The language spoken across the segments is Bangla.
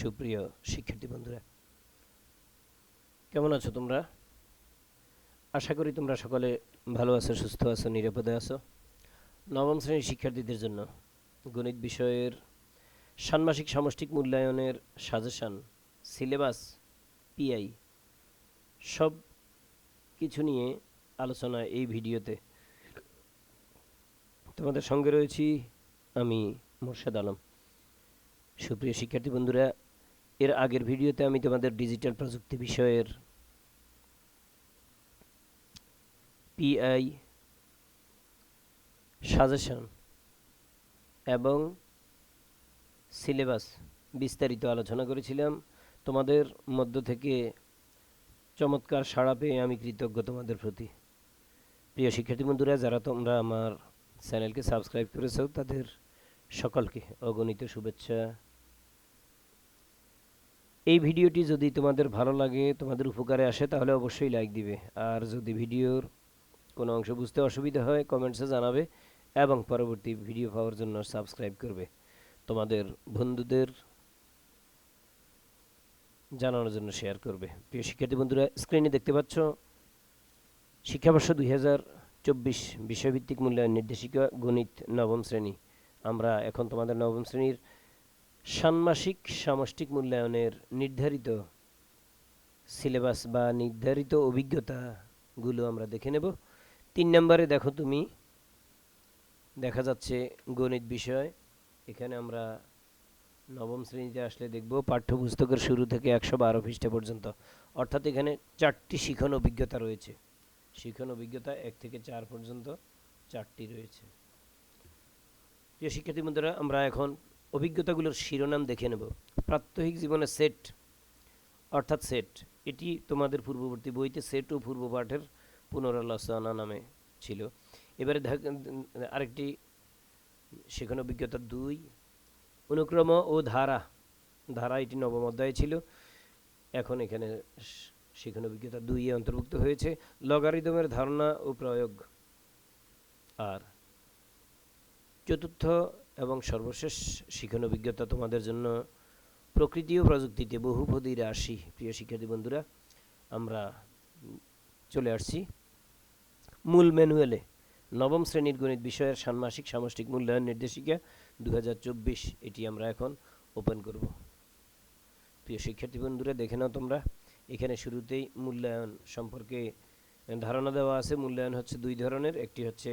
সুপ্রিয় শিক্ষার্থী বন্ধুরা, কেমন আছো তোমরা? আশা করি তোমরা সকলে ভালো আছো, সুস্থ আছো, নিরাপদে আছো। নবম শ্রেণির শিক্ষার্থীদের জন্য গণিত বিষয়ের ষান্মাসিক সামষ্টিক মূল্যায়নের সাজেশান সিলেবাস পিআই সব কিছু নিয়ে আলোচনা এই ভিডিওতে। তোমাদের সঙ্গে রয়েছি আমি মোর্শেদ আলম। সুপ্রিয় শিক্ষার্থী বন্ধুরা এর আগের ভিডিওতে আমি তোমাদের ডিজিটাল প্রযুক্তি বিষয়ের পিআই সাজেশন এবং সিলেবাস বিস্তারিত আলোচনা করেছিলাম। তোমাদের মধ্য থেকে চমৎকার সাড়া পেয়ে আমি কৃতজ্ঞ তোমাদের প্রতি। প্রিয় শিক্ষার্থী বন্ধুরা, যারা তোমরা আমার চ্যানেলকে সাবস্ক্রাইব করেছ, তাদের সকলকে অগণিত শুভেচ্ছা। এই ভিডিওটি যদি তোমাদের ভালো লাগে, তোমাদের উপকারে আসে, তাহলে অবশ্যই লাইক দিবে। আর যদি ভিডিওর কোনো অংশ বুঝতে অসুবিধা হয় কমেন্টসে জানাবে এবং পরবর্তী ভিডিও পাওয়ার জন্য সাবস্ক্রাইব করবে। তোমাদের বন্ধুদের জানানোর জন্য শেয়ার করবে। প্রিয় শিক্ষার্থী বন্ধুরা স্ক্রিনে দেখতে পাচ্ছ, শিক্ষাবর্ষ দুই হাজার চব্বিশ বিষয়ভিত্তিক মূল্যায়ন নির্দেশিকা গণিত নবম শ্রেণি। আমরা এখন তোমাদের নবম শ্রেণির ষান্মাসিক সামষ্টিক মূল্যায়নের নির্ধারিত সিলেবাস বা নির্ধারিত অভিজ্ঞতাগুলো আমরা দেখে নেব। তিন নম্বরে দেখো তুমি, দেখা যাচ্ছে গণিত বিষয়। এখানে আমরা নবম শ্রেণীতে আসলে দেখব পাঠ্যপুস্তকের শুরু থেকে একশো বারো পৃষ্ঠা পর্যন্ত। অর্থাৎ এখানে চারটি শিখন অভিজ্ঞতা রয়েছে। শিখন অভিজ্ঞতা এক থেকে চার পর্যন্ত চারটি রয়েছে। প্রিয় শিক্ষার্থী বন্ধুরা, আমরা এখন অভিজ্ঞতাগুলোর শিরোনাম দেখে নেব। প্রাত্যহিক জীবনে সেট, অর্থাৎ সেট, এটি তোমাদের পূর্ববর্তী বইতে সেট ও পূর্ব পাঠের পুনরালোচনা নামে ছিল। এবারে আরেকটি, সেখানে অভিজ্ঞতা দুই, অনুক্রম ও ধারা ধারা এটি নবম অধ্যায়ে ছিল। এখন এখানে সেখানে অভিজ্ঞতা দুই এ অন্তর্ভুক্ত হয়েছে। লগারিদমের ধারণা ও প্রয়োগ। আর চতুর্থ এবং সর্বশেষ শিক্ষণ অভিজ্ঞতা তোমাদের জন্য প্রকৃতি ও প্রযুক্তিতে বহুপদী রাশি। প্রিয় শিক্ষার্থী বন্ধুরা, আমরা চলে আসছি মূল ম্যানুয়ালে। নবম শ্রেণির গণিত বিষয়ের ষান্মাসিক সামষ্টিক মূল্যায়ন নির্দেশিকা দুই হাজার চব্বিশ, এটি আমরা এখন ওপেন করব। প্রিয় শিক্ষার্থী বন্ধুরা, দেখে নাও তোমরা, এখানে শুরুতেই মূল্যায়ন সম্পর্কে ধারণা দেওয়া আছে। মূল্যায়ন হচ্ছে দুই ধরনের, একটি হচ্ছে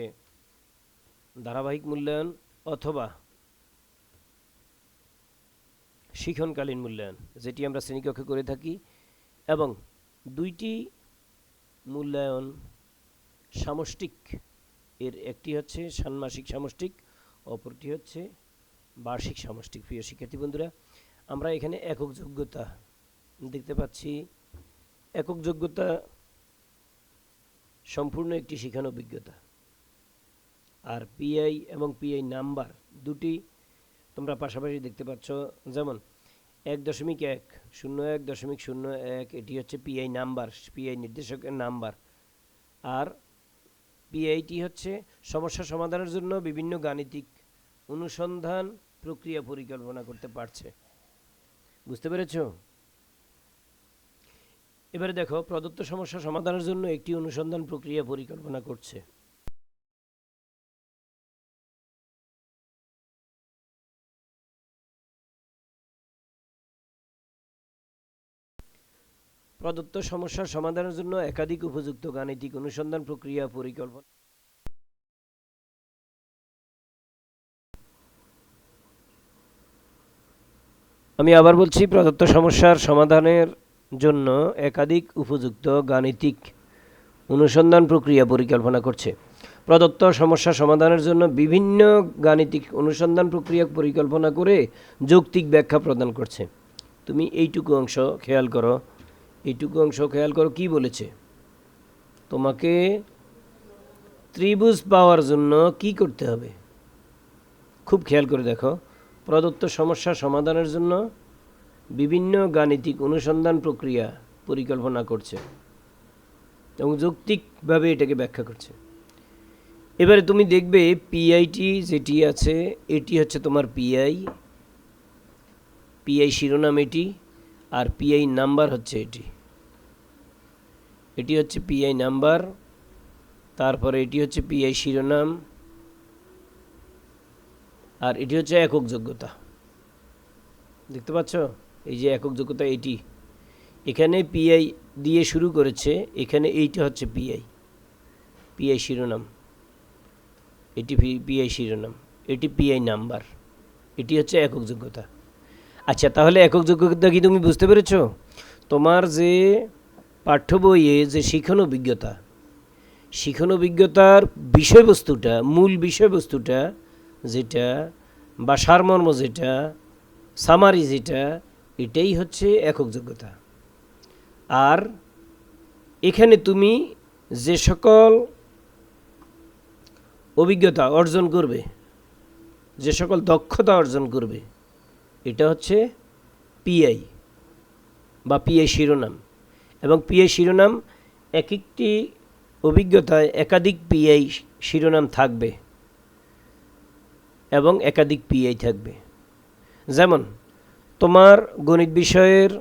ধারাবাহিক মূল্যায়ন অথবা শিখনকালীন মূল্যায়ন, যেটি আমরা শ্রেণীকক্ষে করে থাকি, এবং দুইটি মূল্যায়ন সামষ্টিক। এর একটি হচ্ছে ষান্মাসিক সামষ্টিক, অপরটি হচ্ছে বার্ষিক সামষ্টিক। প্রিয় শিক্ষার্থী বন্ধুরা, আমরা এখানে একক যোগ্যতা দেখতে পাচ্ছি। একক যোগ্যতা সম্পূর্ণ একটি শিখানো অভিজ্ঞতা আর পিআই এবং পিআই নাম্বার দুটি তোমরা পাশাপাশি দেখতে পাচ্ছ। যেমন এক দশমিক এক, শূন্য এক দশমিক শূন্য এক, এটি হচ্ছে পিআই নাম্বার পিআই নির্দেশকের নাম্বার। আর পিআইটি হচ্ছে সমস্যা সমাধানের জন্য বিভিন্ন গাণিতিক অনুসন্ধান প্রক্রিয়া পরিকল্পনা করতে পারছে। বুঝতে পেরেছ? এবারে দেখো, প্রদত্ত সমস্যা সমাধানের জন্য একটি অনুসন্ধান প্রক্রিয়া পরিকল্পনা করছে। প্রদত্ত সমস্যার সমাধানের জন্য একাধিক উপযুক্ত গাণিতিক অনুসন্ধান প্রক্রিয়া পরিকল্পনা। আমি আবার বলছি, প্রদত্ত সমস্যার সমাধানের জন্য একাধিক উপযুক্ত গাণিতিক অনুসন্ধান প্রক্রিয়া পরিকল্পনা করছে। প্রদত্ত সমস্যা সমাধানের জন্য বিভিন্ন গাণিতিক অনুসন্ধান প্রক্রিয়া পরিকল্পনা করে যৌক্তিক ব্যাখ্যা প্রদান করছে। তুমি এইটুকু অংশ খেয়াল করো। এইটুকু অংশ খেয়াল করো, কি বলেছে? তোমাকে ত্রিভুজ পাওয়ার জন্য কি করতে হবে? খুব খেয়াল করে দেখো। প্রদত্ত সমস্যা সমাধানের জন্য বিভিন্ন গাণিতিক অনুসন্ধান প্রক্রিয়া পরিকল্পনা করছে এবং যৌক্তিকভাবে এটাকে ব্যাখ্যা করছে। এবারে তুমি দেখবে পিআইটি যেটি আছে, এটি হচ্ছে তোমার পিআই পিআই শিরোনাম এটি। আর পিআই নাম্বার হচ্ছে এটি। এটি হচ্ছে পিআই নাম্বার তারপরে এটি হচ্ছে পিআই শিরোনাম, আর এটি হচ্ছে একক যোগ্যতা। দেখতে পাচ্ছ? এই যে একক যোগ্যতা এটি। এখানে পিআই দিয়ে শুরু করেছে, এখানে এইটা হচ্ছে পিআই পিআই শিরোনাম। এটি পিআই শিরোনাম। এটি পিআই নাম্বার এটি হচ্ছে একক যোগ্যতা। আচ্ছা তাহলে একক যোগ্যতা কি তুমি বুঝতে পেরেছ? তোমার যে পাঠ্য বইয়ে যে শিখন অভিজ্ঞতা, শিখন অভিজ্ঞতার বিষয়বস্তুটা, মূল বিষয়বস্তুটা যেটা, বা সারমর্ম যেটা সামারি যেটা, এটাই হচ্ছে একক যোগ্যতা। আর এখানে তুমি যে সকল অভিজ্ঞতা অর্জন করবে, যে সকল দক্ষতা অর্জন করবে এটা হচ্ছে পিআই বা পিআই শিরোনাম। এবং পিআই শিরোনাম এক একটি অভিজ্ঞতায় একাধিক পিআই শিরোনাম থাকবে এবং একাধিক পিআই থাকবে। যেমন, তোমার গণিত বিষয়ের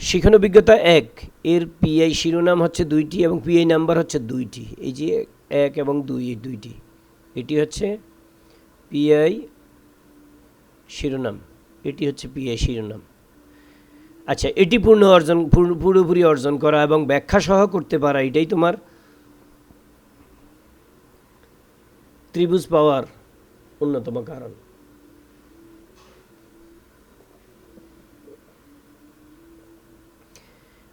শিখন অভিজ্ঞতা এক, এর পিআই শিরোনাম হচ্ছে দুইটি এবং পিআই নাম্বার হচ্ছে দুইটি। এই যে এক এবং দুই, এই দুইটি। এটি হচ্ছে পিআই শিরোনাম। এটি হচ্ছে পিআই শিরোনাম। আচ্ছা এটি পূর্ণ অর্জন পুরোপুরি অর্জন করা এবং ব্যাখ্যা সহ করতে পারা, এটাই তোমার ত্রিভুজ পাওয়ার অন্যতম কারণ।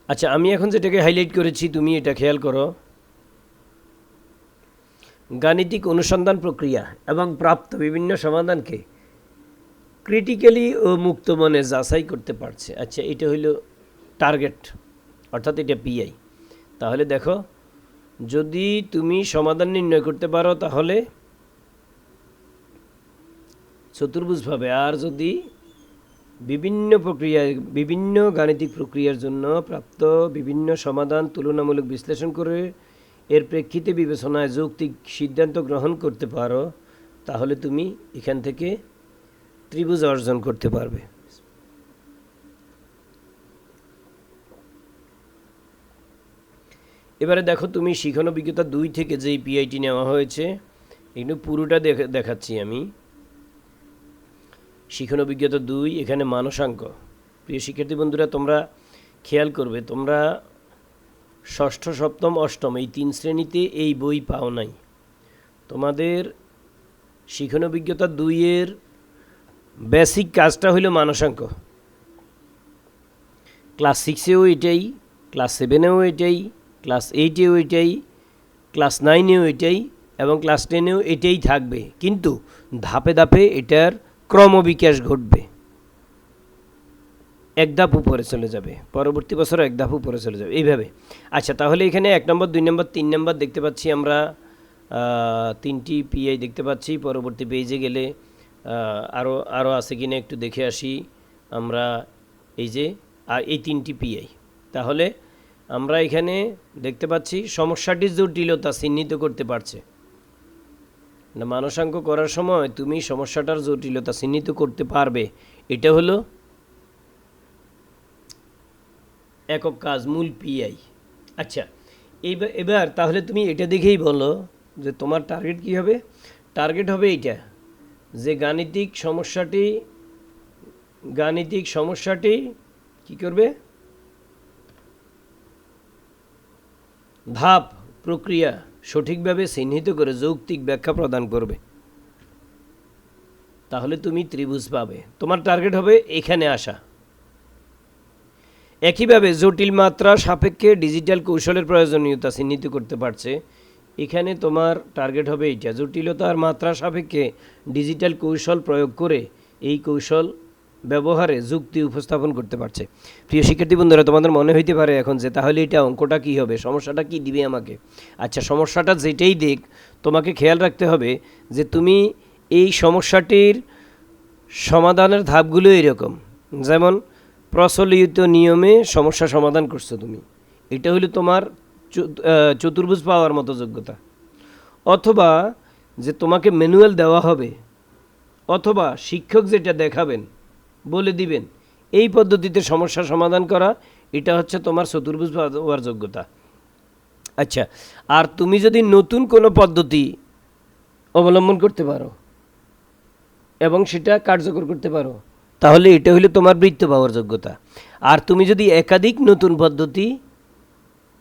আচ্ছা আমি এখন যেটাকে হাইলাইট করেছি, তুমি এটা খেয়াল করো। গাণিতিক অনুসন্ধান প্রক্রিয়া এবং প্রাপ্ত বিভিন্ন সমাধানকে ক্রিটিক্যালি ও মুক্ত মনে যাচাই করতে পারছে। আচ্ছা এটা হইল টার্গেট অর্থাৎ এটা পিআই তাহলে দেখো, যদি তুমি সমাধান নির্ণয় করতে পারো তাহলে চতুর্ভুজ পাবে আর যদি বিভিন্ন প্রক্রিয়ায়, বিভিন্ন গাণিতিক প্রক্রিয়ার জন্য প্রাপ্ত বিভিন্ন সমাধান তুলনামূলক বিশ্লেষণ করে এর প্রেক্ষিতে বিবেচনায় যৌক্তিক সিদ্ধান্ত গ্রহণ করতে পারো, তাহলে তুমি এখান থেকে ত্রিভুজ অর্জন করতে পারবে। এবারে দেখো, তুমি শিখন অভিজ্ঞতা দুই থেকে যেই পিআইটি নেওয়া হয়েছে, এগুলো পুরোটা দেখে- দেখাচ্ছি আমি। শিখন অভিজ্ঞতা দুই, এখানে মানসাঙ্ক। প্রিয় শিক্ষার্থী বন্ধুরা, তোমরা খেয়াল করবে, তোমরা ষষ্ঠ, সপ্তম, অষ্টম, এই তিন শ্রেণীতে এই বই পাও নাই। তোমাদের শিখন অভিজ্ঞতা দুইয়ের বেসিক কাজটা হইল মানসাঙ্ক। ক্লাস সিক্সেও এটাই ক্লাস সেভেনেও এটাই ক্লাস এইটেও এটাই ক্লাস নাইনেও এটাই এবং ক্লাস টেনেও এটাই থাকবে। কিন্তু ধাপে ধাপে এটার ক্রমবিকাশ ঘটবে। এক ধাপ উপরে চলে যাবে। পরবর্তী বছর এক ধাপ উপরে চলে যাবে। এইভাবে। আচ্ছা তাহলে এখানে এক নম্বর, দুই নম্বর, তিন নম্বর দেখতে পাচ্ছি আমরা তিনটি পিআই দেখতে পাচ্ছি। পরবর্তী পেজে গেলে আরও আরও আছে কিনা একটু দেখে আসি। আমরা এই যে, আর এই তিনটি পিআই তাহলে আমরা এখানে দেখতে পাচ্ছি, সমস্যাটির জটিলতা চিহ্নিত করতে পারছে। না মানসাঙ্ক করার সময় তুমি সমস্যাটার জটিলতা চিহ্নিত করতে পারবে। এটা হলো একক কাজ, মূল পিআই আচ্ছা এইবার এবার তাহলে তুমি এটা দেখেই বলো যে তোমার টার্গেট কি হবে? টার্গেট হবে এইটা, যে গাণিতিক সমস্যাটি গাণিতিক সমস্যাটি কি করবে? ধাপ প্রক্রিয়া সঠিকভাবে চিহ্নিত করে যৌক্তিক ব্যাখ্যা প্রদান করবে। তাহলে তুমি ত্রিভুজ পাবে। তোমার টার্গেট হবে এখানে আসা। একইভাবে জটিল মাত্রা সাপেক্ষে ডিজিটাল কৌশলের প্রয়োজনীয়তা চিহ্নিত করতে পারছে। এখানে তোমার টার্গেট হবে এইটা, জটিলতার মাত্রা সাপেক্ষে ডিজিটাল কৌশল প্রয়োগ করে এই কৌশল ব্যবহারে যুক্তি উপস্থাপন করতে পারছে। প্রিয় শিক্ষার্থী বন্ধুরা, তোমাদের মনে হইতে পারে এখন যে তাহলে এটা অঙ্কটা কি হবে, সমস্যাটা কি দিবে আমাকে? আচ্ছা সমস্যাটা যেটাই দেখ তোমাকে খেয়াল রাখতে হবে যে তুমি এই সমস্যাটির সমাধানের ধাপগুলো এরকম। যেমন প্রচলিত নিয়মে সমস্যা সমাধান করছ তুমি। এটা হলো তোমার চতুর্ভুজ পাওয়ার মতো যোগ্যতা। অথবা যে তোমাকে ম্যানুয়াল দেওয়া হবে, অথবা শিক্ষক যেটা দেখাবেন, বলে দিবেন, এই পদ্ধতিতে সমস্যা সমাধান করা, এটা হচ্ছে তোমার চতুর্ভুজ হওয়ার যোগ্যতা। আচ্ছা আর তুমি যদি নতুন কোনো পদ্ধতি অবলম্বন করতে পারো, এবং সেটা কার্যকর করতে পারো তাহলে এটা হলো তোমার বৃত্ত পাওয়ার যোগ্যতা। আর তুমি যদি একাধিক নতুন পদ্ধতি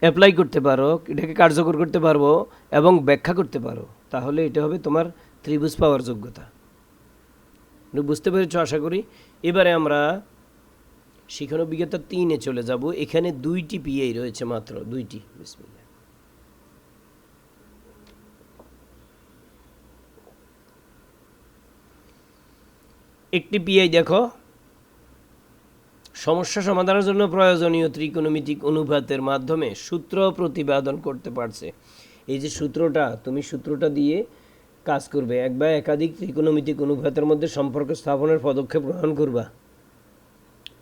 অ্যাপ্লাই করতে পারো, এটাকে কার্যকর করতে পারব এবং ব্যাখ্যা করতে পারো, তাহলে এটা হবে তোমার ত্রিভুজ পাওয়ার যোগ্যতা। বুঝতে পেরেছ আশা করি? এবারে আমরা শিখন অভিজ্ঞতা তিনে চলে যাব। এখানে দুইটি পিএই রয়েছে মাত্র, দুইটি, বিসমিল্লাহ। একটি পিআই দেখো। সমস্যা সমাধানের জন্য প্রয়োজনীয় ত্রিকোণমিতিক অনুপাতের মাধ্যমে সূত্র প্রতিপাদন করতে পারছে। এই যে সূত্রটা, তুমি সূত্রটা দিয়ে কাজ করবে এক বা একাধিক ত্রিকোণমিতিক অনুপাতের মধ্যে সম্পর্ক স্থাপনের পদক্ষেপ গ্রহণ করবা।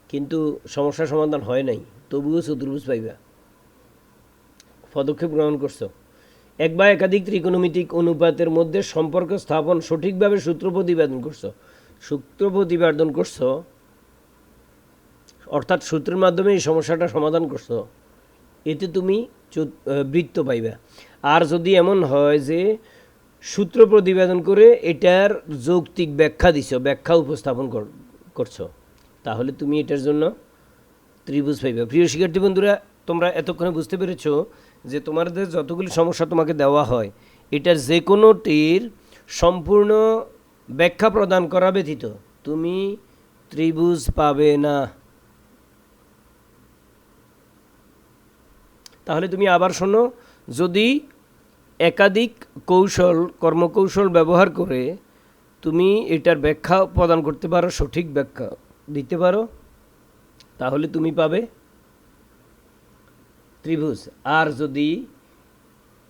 কিন্তু সমস্যা সমাধান হয় নাই, তবুও চতুর্ভুজ পাইবা। পদক্ষেপ গ্রহণ করছ। এক বা একাধিক ত্রিকোণমিতিক অনুপাতের মধ্যে সম্পর্ক স্থাপন সঠিকভাবে সূত্র প্রতিপাদন করছ। সূত্র প্রতিপাদন করছ, অর্থাৎ সূত্রের মাধ্যমে এই সমস্যাটা সমাধান করছ, এতে তুমি বৃত্ত পাইবা। আর যদি এমন হয় যে সূত্র প্রতিবেদন করে এটার যৌক্তিক ব্যাখ্যা দিছো, ব্যাখ্যা উপস্থাপন কর- করছ, তাহলে তুমি এটার জন্য ত্রিভুজ পাইবা। প্রিয় শিক্ষার্থী বন্ধুরা, তোমরা এতক্ষণে বুঝতে পেরেছ যে তোমাদের যতগুলি সমস্যা তোমাকে দেওয়া হয়, এটার যে কোনোটির সম্পূর্ণ ব্যাখ্যা প্রদান করা ব্যতীত, তুমি ত্রিভুজ পাবে না। তাহলে তুমি আবার শোনো, যদি একাধিক কৌশল, কর্মকৌশল ব্যবহার করে তুমি এটার ব্যাখ্যা প্রদান করতে পারো, সঠিক ব্যাখ্যা দিতে পারো, তাহলে তুমি পাবে ত্রিভুজ। আর যদি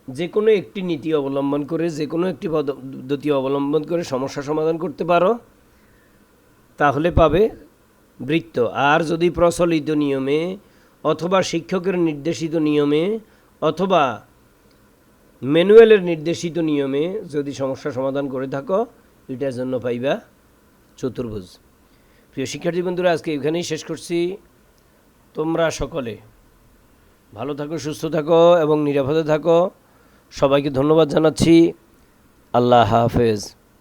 যে কোনো একটি নীতি অবলম্বন করে, যে কোনো একটি পদ্ধতি অবলম্বন করে সমস্যা সমাধান করতে পারো, তাহলে পাবে বৃত্ত। আর যদি প্রচলিত নিয়মে অথবা শিক্ষকের নির্দেশিত নিয়মে অথবা ম্যানুয়ালের নির্দেশিত নিয়মে যদি সমস্যা সমাধান করে থাকো, এটার জন্য পাইবা চতুর্ভুজ। প্রিয় শিক্ষার্থী বন্ধুরা, আজকে এখানেই শেষ করছি। তোমরা সকলে ভালো থাকো, সুস্থ থাকো এবং নিরাপদে থাকো। সবাইকে ধন্যবাদ জানাচ্ছি। আল্লাহ হাফেজ।